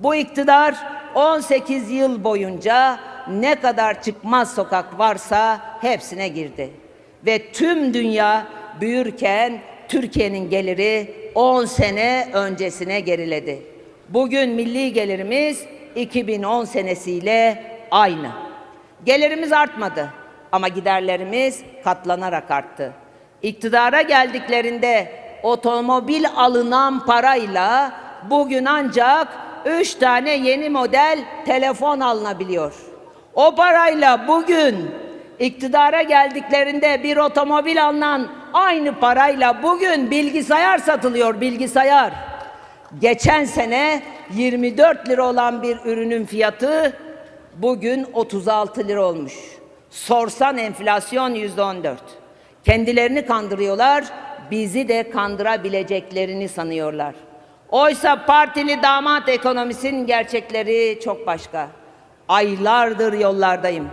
Bu iktidar 18 yıl boyunca ne kadar çıkmaz sokak varsa hepsine girdi. Ve tüm dünya büyürken Türkiye'nin geliri 10 sene öncesine geriledi. Bugün milli gelirimiz 2010 senesiyle aynı. Gelirimiz artmadı ama giderlerimiz katlanarak arttı. İktidara geldiklerinde otomobil alınan parayla bugün ancak üç tane yeni model telefon alınabiliyor. O parayla bugün iktidara geldiklerinde bir otomobil alınan aynı parayla bugün bilgisayar satılıyor bilgisayar. Geçen sene 24 lira olan bir ürünün fiyatı bugün 36 lira olmuş. Sorsan enflasyon yüzde 14. Kendilerini kandırıyorlar, bizi de kandırabileceklerini sanıyorlar. Oysa partili damat ekonomisinin gerçekleri çok başka. Aylardır yollardayım.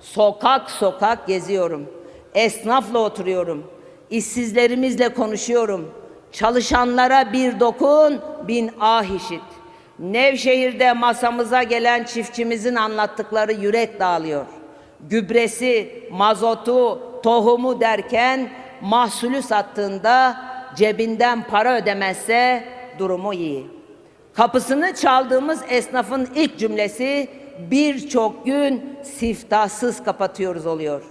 Sokak sokak geziyorum. Esnafla oturuyorum. İşsizlerimizle konuşuyorum. Çalışanlara bir dokun, bin ah işit. Nevşehir'de masamıza gelen çiftçimizin anlattıkları yürek dağılıyor. Gübresi, mazotu, tohumu derken mahsulü sattığında cebinden para ödemezse durumu iyi. Kapısını çaldığımız esnafın ilk cümlesi birçok gün siftahsız kapatıyoruz oluyor.